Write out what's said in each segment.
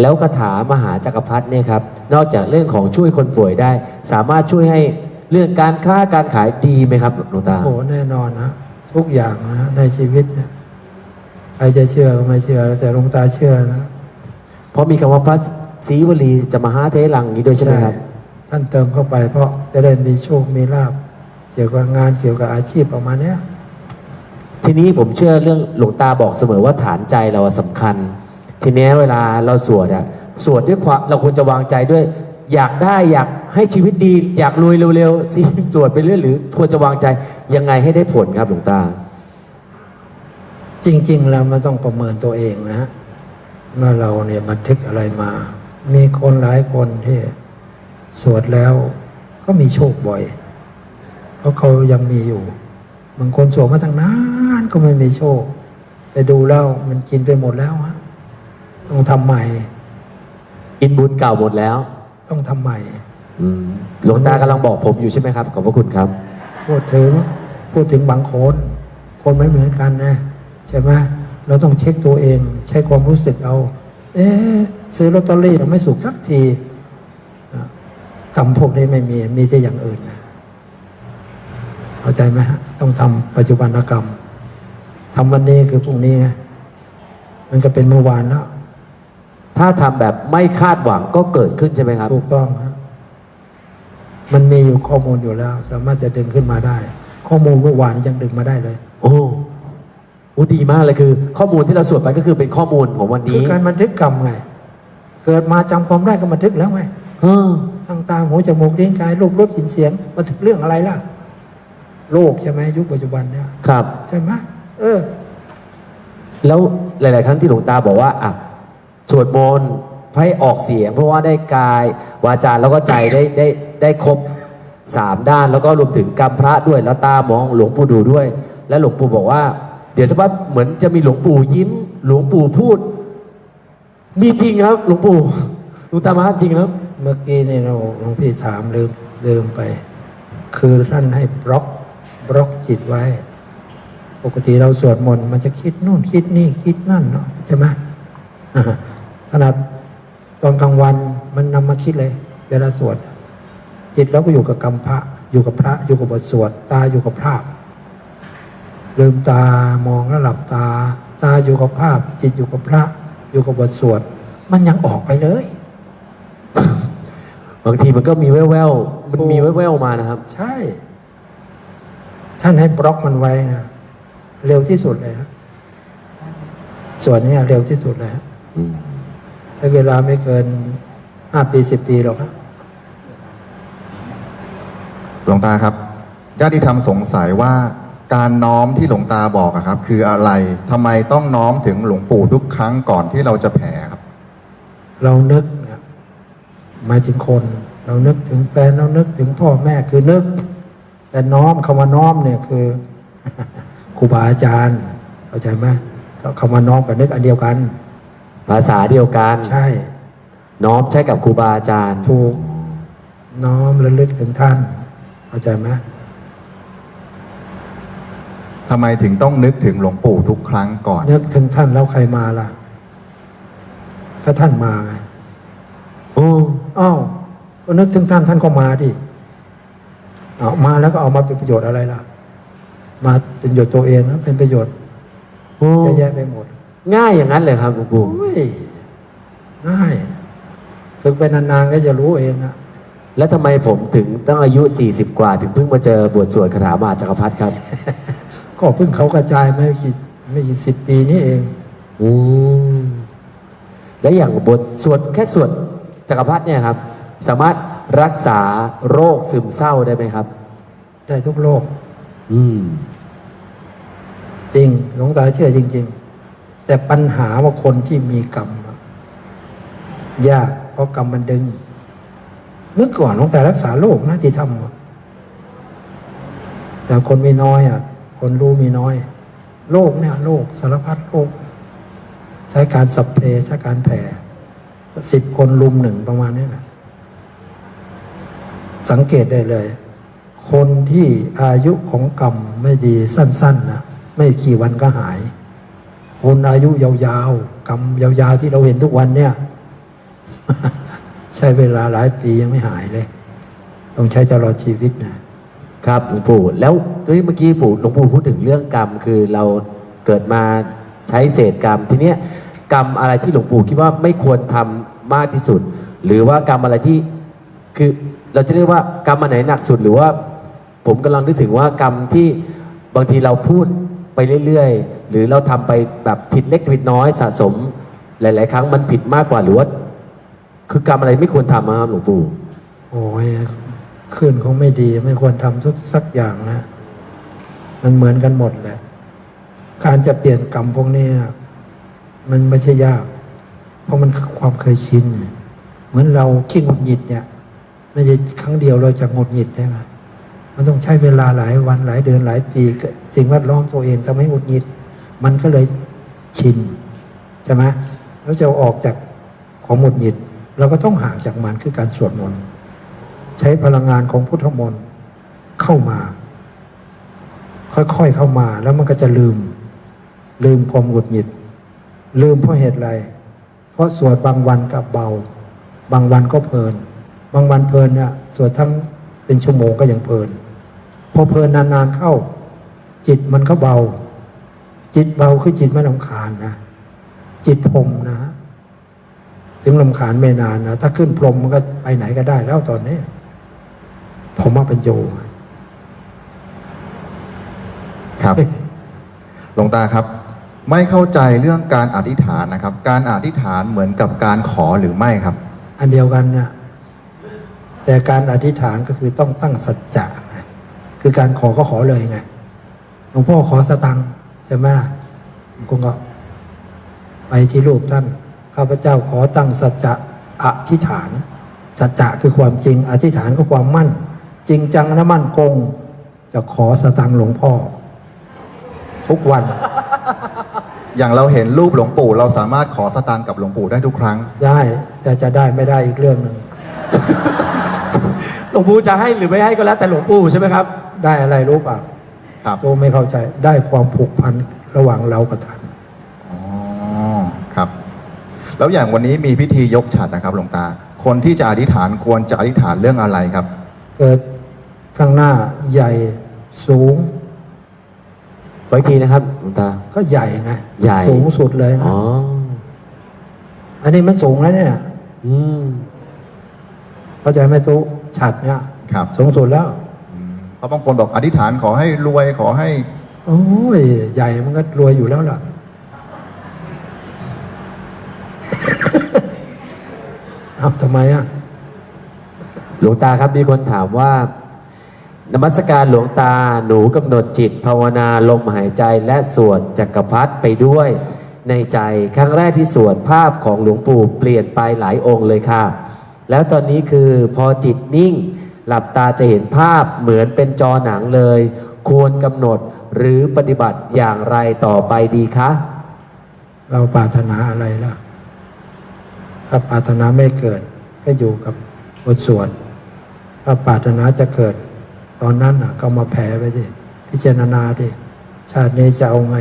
แล้วคาถามหาจักรพรรดิเนี่ยครับ นอกจากเรื่องของช่วยคนป่วยได้ สามารถช่วยให้เรื่องการค้าการขายดีไหมครับหลวงตา โอ้แน่นอนนะทุกอย่างนะในชีวิตเนี่ยใครจะเชื่อก็ไม่เชื่อแต่หลวงตาเชื่อนะเพราะมีคำว่าพระศรีวลีจะมหาเทลังอย่างนี้ด้วยใช่ไหมครับ ท่านเติมเข้าไปเพราะจะได้มีโชคมีลาบเกี่ยวกับงานเกี่ยวกับอาชีพประมาณเนี้ยทีนี้ผมเชื่อเรื่องหลวงตาบอกเสมอว่าฐานใจเราสำคัญ ทีนี้เวลาเราสวดอะสวดด้วยความเราควรจะวางใจด้วย อยากได้อยากให้ชีวิตดี อยากรวยเร็วๆสิสวดไปเรื่อยหรือควรจะวางใจยังไงให้ได้ผลครับหลวงตา จริง ๆ แล้วมันต้องประเมินตัวเองนะฮะว่าเราเนี่ยบันทึกอะไรมา มีคนหลายคนที่สวดแล้วก็มีโชคบ่อย เพราะเขายังมีอยู่ บางคนสวดมาตั้งนานก็ไม่มีโชค ไปดูแล้วมันกินไปหมดแล้วฮะ ต้องทำใหม่อินบุญเก่าหมดแล้ว ต้องทำใหม่ อืมหลวงตากำลังบอกผมอยู่ใช่ไหมครับ ขอบพระคุณครับ พูดถึงพูดถึงบางคนคนไม่เหมือนกันนะ ใช่ไหมเราต้องเช็คตัวเอง ใช้ความรู้สึกเอา เอ๊ะซื้อลอตเตอรี่ไม่สุกสักทีอะกรรมพวกนี้ไม่มี มีแต่อย่างอื่นนะเข้าใจไหมฮะ ต้องทำปัจจุบันกรรมทำวันนี้คือพรุ่งนี้ไงมันก็เป็นเมื่อวานแล้ว ถ้าทำแบบไม่คาดหวังก็เกิดขึ้นใช่ไหมครับ ถูกต้องฮะมันมีอยู่ข้อมูลอยู่แล้ว สามารถจะดึงขึ้นมาได้ ข้อมูลเมื่อวานยังดึงมาได้เลย โอ้โอ้ดีมากเลยคือ ข้อมูลที่เราสวดไปก็คือเป็นข้อมูลของวันคือนี้การบันทึกกรรมไง เกิดมาจำความได้ก็บันทึกแล้วไงเออทางตาหูจมูกลิ้นกายรูปรสกลิ่นเสียงบันทึกเรื่องอะไรล่ะ โลกใช่ไหมยุคปัจจุบันเนี่ยครับ ใช่ไหมเออ แล้วหลาย ๆ ครั้งที่หลวงตาบอกว่าอะ สวดมนต์ให้ออกเสียง เพราะว่าได้กาย วาจาแล้วก็ใจได้ได้ได้ครบสามด้านแล้วก็รวมถึงกรรมพระด้วยแล้วตามองหลวงปู่ดูด้วย และหลวงปู่บอกว่า เดี๋ยวสักพักเหมือนจะมีหลวงปู่ยิ้ม หลวงปู่พูด มีจริงครับ หลวงปู่หลวงตามาจริงครับ เมื่อกี้นี่เราหลวงพี่ถามลืมลืมไป คือท่านให้บล็อกบล็อกจิตไว้ ปกติเราสวดมนต์มันจะคิดนู่นคิดนี่คิดนั่นเนาะใช่ไหม ขนาดตอนกลางวันมันนำมาคิดเลย เวลาสวด จิตเราก็อยู่กับกรรมพระ อยู่กับพระ อยู่กับบทสวด ตาอยู่กับภาพลืมตามองแล้วหลับตา ตาอยู่กับภาพ จิตอยู่กับพระ อยู่กับบทสวด มันยังออกไปเลยบางทีมันก็มีแว่วๆมันมีแว่วๆมานะครับ ใช่ ท่านให้บล็อกมันไว้นะเร็วที่สุดเลยฮะส่วนนี้เร็วที่สุดเลยฮะอืม ใช้เวลาไม่เกินห้าปีสิบปีหรอกครับหลวงตาครับญาติธรรมสงสัยว่าการน้อมที่หลวงตาบอกอะครับ คืออะไรทำไมต้องน้อมถึงหลวงปู่ทุกครั้งก่อนที่เราจะแผ่ครับ เรานึกนะหมายถึงคน เรานึกถึงแฟนเรานึกถึงพ่อแม่คือนึก แต่น้อมคำว่าน้อมเนี่ยคือครูบาอาจารย์เข้าใจไหมคำว่าน้อมกับนึกอันเดียวกัน ภาษาเดียวกัน ใช่ น้อมใช้กับครูบาอาจารย์ ถูก น้อมระลึกถึงท่านเข้าใจไหมทำไมถึงต้องนึกถึงหลวงปู่ทุกครั้งก่อน นึกถึงท่านแล้วใครมาล่ะก็ท่านมาไงโอ้อ้าวก็นึกถึงท่านท่านก็มาดิเอามาแล้วก็เอามาเป็นประโยชน์อะไรล่ะ มาเป็นประโยชน์ตัวเองนะเป็นประโยชน์โอ้เยอะแยะไปหมด ง่ายอย่างนั้นเลยครับหลวงปู่โอ้ยง่ายฝึกไปนานๆก็จะรู้เองอะแล้วทำไมผมถึงต้องอายุ 40 กว่า ถึงเพิ่งมาเจอบทสวดคาถามหาจักรพรรดิครับ ก็เพิ่งเขากระจายไม่กี่ไม่กี่สิบปีนี้เองอืมและอย่างบทสวดแค่สวดจักรพรรดิเนี่ยครับ สามารถรักษาโรคซึมเศร้าได้ไหมครับ ได้ทุกโลกอืม จริงหลวงตาเชื่อจริง ๆ แต่ปัญหาว่าคนที่มีกรรมยากเพราะกรรมมันดึง เมื่อก่อนหลวงตารักษาโรคนะที่ทำแต่คนมีน้อยอะ คนรู้มีน้อยโรคเนี่ยโรคสารพัดโรคใช้การสัพเพใช้การแผ่สิบคนลุมหนึ่งประมาณนี้นะสังเกตได้เลย คนที่อายุของกรรมไม่ดีสั้น ๆนะไม่กี่วันก็หาย คนอายุยาวๆกรรมยาวๆที่เราเห็นทุกวันเนี่ย ใช้เวลาหลายปียังไม่หายเลย ต้องใช้ตลอดชีวิตนะครับหลวงปู่แล้วที่เมื่อกี้ปู่หลวงปู่พูดถึงเรื่องกรรม คือเราเกิดมาใช้เศษกรรม ทีเนี้ยกรรมอะไรที่หลวงปู่คิดว่าไม่ควรทำมากที่สุด หรือว่ากรรมอะไรที่คือเราจะเรียกว่ากรรมอันไหนหนักสุดหรือว่าผมกำลังนึกถึงว่ากรรมที่บางทีเราพูดไปเรื่อย หรือเราทำไปแบบผิดเล็กผิดน้อยสะสม หลาย ๆ ครั้งมันผิดมากกว่าหรือว่า คือกรรมอะไรไม่ควรทำอะครับหลวงปู่โอ้ยขึ้นคงไม่ดีไม่ควรทำทุกสักอย่างนะมันเหมือนกันหมดแหละการจะเปลี่ยนกรรมพวกนี้นะมันไม่ใช่ยาก เพราะมันคือความเคยชินเหมือนเราขี้งุดหงิดเนี่ยไม่ใช่ครั้งเดียวเราจะงุดหงิดได้ไหมมันต้องใช้เวลาหลายวันหลายเดือนหลายปี สิ่งแวดล้อมตัวเองจะไม่หงุดหงิด มันก็เลยชินใช่ไหมแล้วจะออกจากของหงุดหงิด เราก็ต้องห่างจากมันคือการสวดมนต์ใช้พลังงานของพุทธมนต์เข้ามา ค่อยๆเข้ามาแล้วมันก็จะลืม ลืมความหงุดหงิด ลืมเพราะเหตุไร เพราะสวดบางวันก็เบา บางวันก็เพลิน บางวันเพลินเนี่ยสวดทั้งเป็นชั่วโมงก็ยังเพลิน พอเพลินนานๆเข้า จิตมันก็เบา จิตเบาคือจิตไม่ลำคาญนะ จิตพรหมนะ ถึงลำคาญไม่นานนะถ้าขึ้นพรหมมันก็ไปไหนก็ได้แล้วตอนนี้ผมว่าเป็นโยมอะครับหลวงตาครับ ไม่เข้าใจเรื่องการอธิษฐานนะครับ การอธิษฐานเหมือนกับการขอหรือไม่ครับ อันเดียวกันนะแต่การอธิษฐานก็คือต้องตั้งสัจจะไงคือการขอก็ขอเลยไงหลวงพ่อขอสตังค์ ใช่ไหมล่ะผมก็ไปที่รูปท่าน ข้าพเจ้าขอตั้งสัจจะอธิษฐานสัจจะคือความจริง อธิษฐานก็ความมั่น จริงจังนะมั่นคง จะขอสตังค์หลวงพ่อ ทุกวัน อย่างเราเห็นรูปหลวงปู่ เราสามารถขอสตางค์กับหลวงปู่ได้ทุกครั้ง ได้แต่จะได้ไม่ได้อีกเรื่องหนึ่งหลวงปู่จะให้หรือไม่ให้ก็แล้วแต่หลวงปู่ใช่ไหมครับ ได้อะไรรู้ป่ะ ครับโตไม่เข้าใจได้ความผูกพันระหว่างเรากับท่านอ๋อครับ แล้วอย่างวันนี้มีพิธียกฉัตรนะครับหลวงตา คนที่จะอธิษฐานควรจะอธิษฐานเรื่องอะไรครับ เกิดข้างหน้าใหญ่สูงไว้ทีนะครับหลวงตา ก็ใหญ่ไงใหญ่ สูงสุดเลยนะอ๋อ อันนี้มันสูงแล้วเนี่ย อืม เข้าใจไหมทุฉัดเนี่ยครับ สูงสุดแล้ว เพราะบางคนบอกอธิษฐานขอให้รวยขอให้ โอ้ย ใหญ่มันก็รวยอยู่แล้วล่ะ เอาทำไมอะ หลวงตาครับมีคนถามว่านมัสการหลวงตาหนูกำหนดจิตภาวนาลมหายใจและสวดจักรพรรดิไปด้วยในใจครั้งแรกที่สวดภาพของหลวงปู่เปลี่ยนไปหลายองค์เลยค่ะ แล้วตอนนี้คือพอจิตนิ่ง หลับตาจะเห็นภาพเหมือนเป็นจอหนังเลย ควรกำหนดหรือปฏิบัติอย่างไรต่อไปดีคะ เราปรารถนาอะไรล่ะ ถ้าปรารถนาไม่เกิด ก็อยู่กับบทสวดถ้าปรารถนาจะเกิด ตอนนั้นน่ะ ก็มาแผ่ไปสิพิจารณาดิชาตินี้จะเอาไง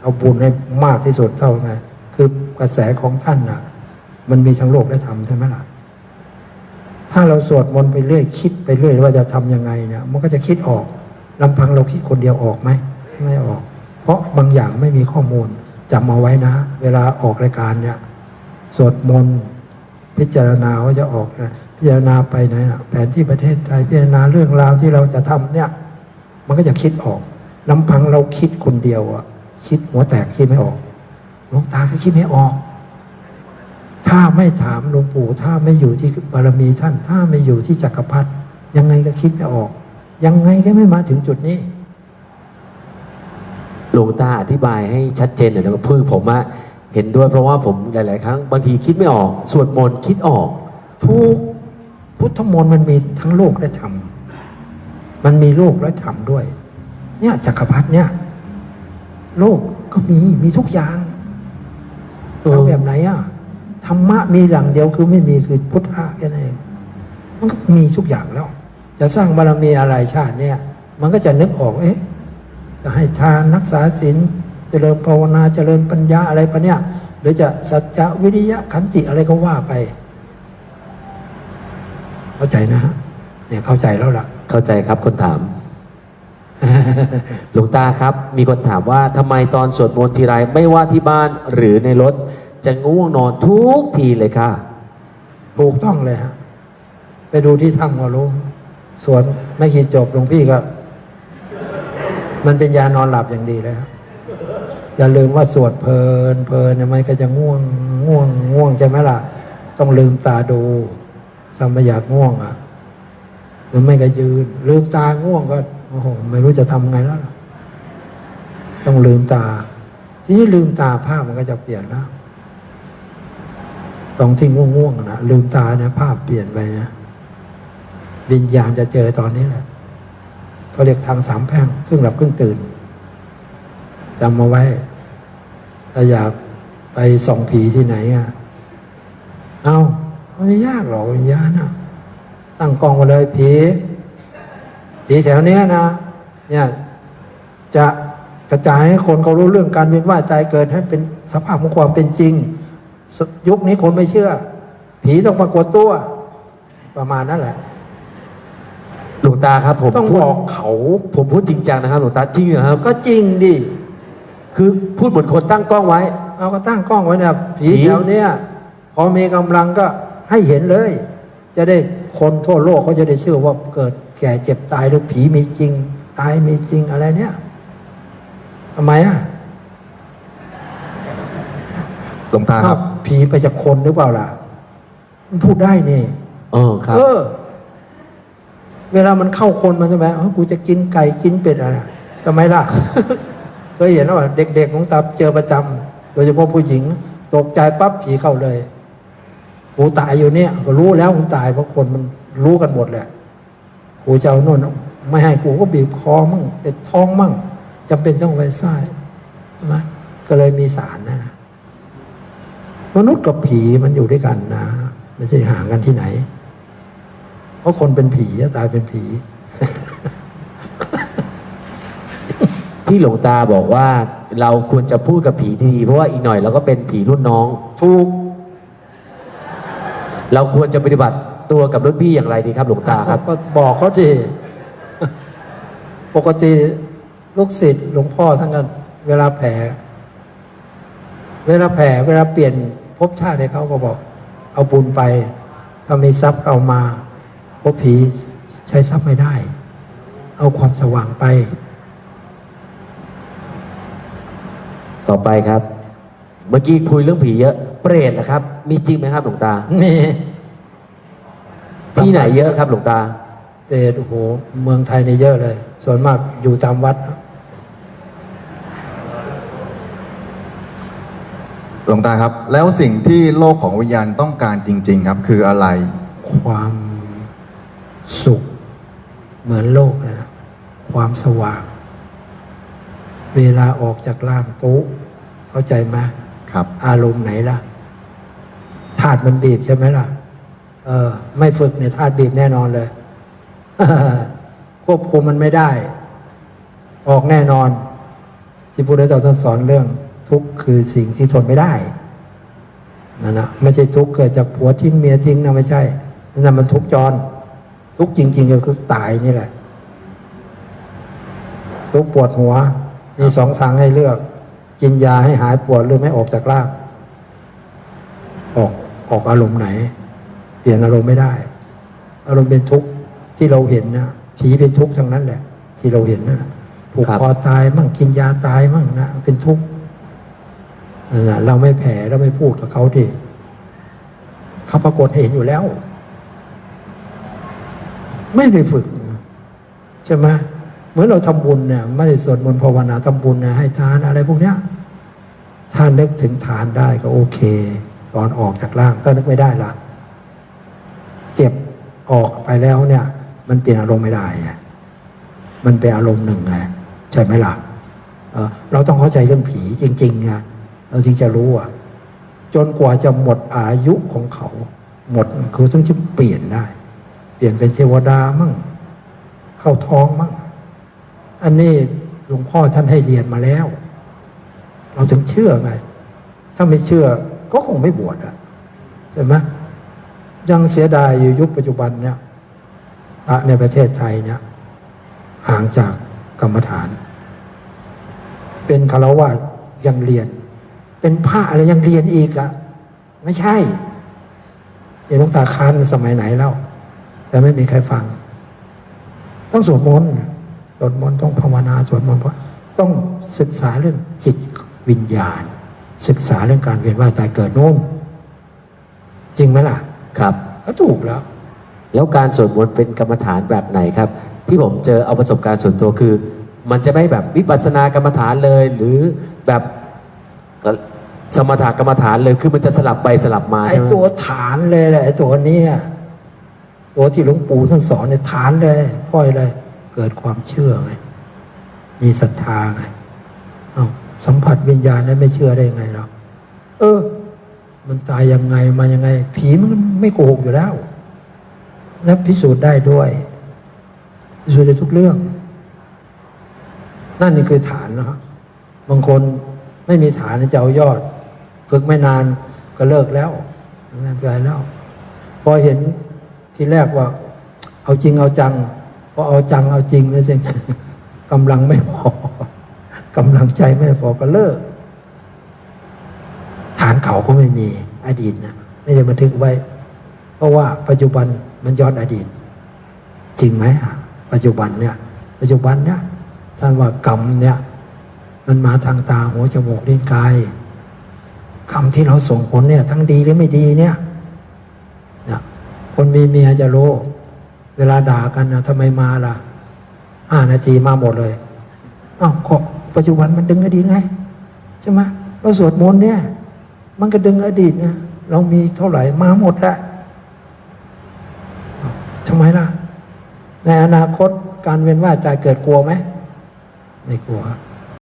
เอาบุญให้มากที่สุดเท่าไง คือกระแสของท่านน่ะ มันมีทั้งโลกและธรรมใช่ไหมล่ะ ถ้าเราสวดมนต์ไปเรื่อยคิดไปเรื่อยว่าจะทำยังไงเนี่ยมันก็จะคิดออกลำพังเราคิดคนเดียวออกไหมไม่ออก เพราะบางอย่างไม่มีข้อมูลจำเอาไว้นะ เวลาออกรายการเนี่ยสวดมนต์พิจารณาว่าจะออกนะพิจารณาไปไหนนะแผนที่ประเทศไทยพิจารณาเรื่องราวที่เราจะทำเนี่ย มันก็จะคิดออกลำพังเราคิดคนเดียวอะคิดหัวแตกคิดไม่ออกหลวงตาก็คิดไม่ออก ถ้าไม่ถามหลวงปู่ ถ้าไม่อยู่ที่บารมีท่าน ถ้าไม่อยู่ที่จักรพรรดิยังไงก็คิดไม่ออก ยังไงก็ไม่มาถึงจุดนี้ หลวงตาอธิบายให้ชัดเจนหน่อยนะครับเพื่อผมอะเห็นด้วยเพราะว่าผมหลาย ๆ ครั้งบางทีคิดไม่ออก สวดมนต์คิดออกทุกพุทธมนต์มันมีทั้งโลกและธรรมมันมีโลกและธรรมด้วย เนี่ยจักรพรรดิเนี่ย โลกก็มีมีทุกอย่างเออเอาแบบไหนอะ ธรรมะมีอย่างเดียวคือไม่มีคือพุทธะแค่นั้นเองมันก็มีทุกอย่างแล้ว จะสร้างบารมีอะไรชาติเนี่ย มันก็จะนึกออกเอ๊ะจะให้ทานรักษาศีลเจริญภาวนาเจริญปัญญาอะไรปะเนี่ยหรือจะสัจจะวิริยะขันติอะไรก็ว่าไป เข้าใจนะฮะเนี่ยเข้าใจแล้วล่ะ เข้าใจครับคนถามหลวงตาครับ มีคนถามว่าทำไมตอนสวดมนต์ทีไรไม่ว่าที่บ้านหรือในรถ จะง่วงนอนทุกทีเลยค่ะ ถูกต้องเลยฮะ ไปดูที่ถ้ำก็รู้สวนไม่กี่จบหลวงพี่ก็มันเป็นยานอนหลับอย่างดีเลยฮะอย่าลืมว่าสวดเพลินเพลินมันก็จะง่วงง่วงง่วงใช่ไหมล่ะ ต้องลืมตาดูถ้าไม่อยากง่วงอะหรือไม่ก็ยืน ลืมตาง่วงก็โอ้โหไม่รู้จะทำไงแล้วล่ะ ต้องลืมตา ทีนี้ลืมตาภาพมันก็จะเปลี่ยนแล้ว ตรงที่ง่วงๆนะลืมตาเนี่ยภาพเปลี่ยนไปนะวิญญาณจะเจอตอนนี้แหละเขาเรียกทางสามแพร่งครึ่งหลับครึ่งตื่นจำมาไว้ถ้าอยากไปส่องผีที่ไหนอะเอามันไม่ยากหรอกวิญญาณนะตั้งกองมาเลยผีผีแถวเนี้ยนะเนี่ยจะกระจายให้คนเขารู้เรื่องการเวียนว่ายตายเกิดให้เป็นสภาพของความเป็นจริง ยุคนี้คนไม่เชื่อ ผีต้องปรากฏตัว ประมาณนั้นแหละ หลวงตาครับผมต้องพูดบอกเขาผมพูดจริงจังนะครับ หลวงตาจริงเหรอครับ ก็จริงดิ คือพูดเหมือนคนตั้งกล้องไว้ เอาก็ตั้งกล้องไว้เนี่ยผีผีแถวเนี้ยพอมีกำลังก็ให้เห็นเลย จะได้คนทั่วโลกเขาจะได้เชื่อว่าเกิดแก่เจ็บตายหรือผีมีจริง ตายมีจริงอะไรเนี่ยทำไมอะหลวงตาครับ ผีไปจากคนหรือเปล่าล่ะ มันพูดได้นี่ เออครับ เออ เวลามันเข้าคนมันใช่ไหมเออกูจะกินไก่กินเป็ดอะไรทำไมล่ะ เคยเห็นว่าเด็กๆของตาเจอประจำโดยเฉพาะผู้หญิง ตกใจปั๊บผีเข้าเลยกูตายอยู่เนี่ย ก็รู้แล้วกูตายเพราะคนมันรู้กันหมดแหละกูจะเอาโน่นไม่ให้กูก็บีบคอมั่งเป็ดท้องมั่งจำเป็นต้องไว้ไส้ใช่ไหมก็เลยมีสารนะ มนุษย์กับผีมันอยู่ด้วยกันนะไม่ใช่ห่างกันที่ไหน เพราะคนเป็นผีจะตายเป็นผี ที่หลวงตาบอกว่า เราควรจะพูดกับผีดีๆเพราะว่าอีกหน่อยเราก็เป็นผีรุ่นน้อง ถูก เราควรจะปฏิบัติตัวกับรุ่นพี่อย่างไรดีครับ หลวงตาครับ ก็บอกเขาดิปกติลูกศิษย์หลวงพ่อท่านก็เวลาแผ่ เวลาแผ่ เวลาเปลี่ยน ภพชาติให้เขาก็บอก เอาบุญไป ถ้ามีทรัพย์เอามาเพราะผีใช้ทรัพย์ไม่ได้ เอาความสว่างไป ต่อไปครับ เมื่อกี้คุยเรื่องผีเยอะ เปรตนะครับ มีจริงไหมครับหลวงตา นี่ที่ไหนเยอะครับหลวงตา เปรตโอ้โหเมืองไทยนี่เยอะเลย ส่วนมากอยู่ตามวัด หลวงตาครับ แล้วสิ่งที่โลกของวิญญาณต้องการจริง ๆ ครับ คืออะไร ความสุข เหมือนโลกเลยนะความสว่าง เวลาออกจากร่างตุ๊เข้าใจไหมครับ อารมณ์ไหนล่ะธาตุมันบีบใช่ไหมล่ะ เออ ไม่ฝึกเนี่ยธาตุบีบแน่นอนเลย ควบคุมมันไม่ได้ ออกแน่นอนที่พระพุทธเจ้าท่านสอนเรื่อง ทุกข์คือสิ่งที่ทนไม่ได้นั่นนะไม่ใช่ทุกข์เกิดจากผัวทิ้งเมียทิ้งนะไม่ใช่นั่นมันทุกข์จร ทุกข์จริง ๆ ก็คือตายนี่แหละ ทุกข์ปวดหัว มีสองทางให้เลือก กินยาให้หายปวดหรือไม่ออกจากร่างออกออกอารมณ์ไหน เปลี่ยนอารมณ์ไม่ได้ อารมณ์เป็นทุกข์ที่เราเห็นนะผีเป็นทุกข์ทั้งนั้นแหละ ที่เราเห็นนะผูกคอตายมั่งกินยาตายมั่งนะเป็นทุกข์ เราไม่แผ่เราไม่พูดกับเขาดิเขาปรากฏเห็นอยู่แล้ว ไม่ได้ฝึกใช่ไหมเหมือนเราทำบุญเนี่ยไม่ได้สวดมนต์ภาวนาทำบุญนี่ยให้ทานอะไรพวกเนี้ยถ้านึกถึงทานได้ก็โอเคตอนออกจากร่างถ้านึกไม่ได้ละเจ็บออกไปแล้วเนี่ย มันเปลี่ยนอารมณ์ไม่ได้ไงมันเป็นอารมณ์หนึ่งไงใช่ไหมล่ะเเราต้องเข้าใจเรื่องผีจริงๆไง เราจึงจะรู้อะ จนกว่าจะหมดอายุของเขา หมดคือต้องจะเปลี่ยนได้ เปลี่ยนเป็นเทวดามั่ง เข้าท้องมั่ง อันนี้หลวงพ่อท่านให้เรียนมาแล้ว เราถึงเชื่อไง ถ้าไม่เชื่อก็คงไม่บวชอะใช่ไหมยังเสียดายอยู่ยุคปัจจุบันเนี่ยพระในประเทศไทยเนี่ยห่างจากกรรมฐาน เป็นคารวะยังเรียน เป็นพระอะไรยังเรียนอีกอะไม่ใช่เห็นหลวงตาค้านในสมัยไหนแล้วแต่ไม่มีใครฟัง ต้องสวดมนต์สวดมนต์ต้องภาวนาสวดมนต์เพราะต้องศึกษาเรื่องจิตวิญญาณ ศึกษาเรื่องการเวียนว่ายตายเกิดนู่นจริงไหมล่ะ ครับก็ถูกแล้ว แล้วการสวดมนต์เป็นกรรมฐานแบบไหนครับ ที่ผมเจอเอาประสบการณ์ส่วนตัวคือ มันจะไม่แบบวิปัสสนากรรมฐานเลย หรือแบบ สมถกรรมฐานเลยคือมันจะสลับไปสลับมาไอ้ใช่ไหมตัวฐานเลยแหละไอ้ตัวเนี้ยตัวที่หลวงปู่ท่านสอนเนี่ยฐานเลยพ่อยเลย เกิดความเชื่อไงมีศรัทธาไงเอาสัมผัสวิญญาณนั้นไม่เชื่อได้ไงเราเออ มันตายยังไงมายังไง ผีมันไม่โกหกอยู่แล้วและพิสูจน์ได้ด้วยพิสูจน์ได้ทุกเรื่อง นั่นนี่คือฐานนะฮะบางคนไม่มีฐานจะเอายอด ฝึกไม่นานก็เลิกแล้วไม่เป็นไรแล้ว พอเห็นทีแรกว่า เอาจริงเอาจังพอเอาจังเอาจริงแล้วจริงกำลังไม่พอกำลังใจไม่พอก็เลิก ฐานเขาก็ไม่มีอดีตนะไม่ได้บันทึกไว้ เพราะว่าปัจจุบันมันย้อนอดีต จริงไหมอะปัจจุบันเนี่ย ปัจจุบันเนี่ยท่านว่ากรรมเนี่ย มันมาทางตาหูจมูกลิ้นกาย คำที่เราส่งผลเนี่ย ทั้งดีหรือไม่ดีเนี่ยนี่ยคนมีเมียจะรู้ เวลาด่ากันนะทำไมมาล่ะห้านาทีมาหมดเลยอ้าวปัจจุบันมันดึงอดีตไงใช่ไหมเราสวดมนต์เนี่ย มันก็ดึงอดีตนะเรามีเท่าไหร่มาหมดแล้วอ้าวทำไมล่ะ ในอนาคตการเวียนว่ายตายเกิดกลัวไหมไม่กลัว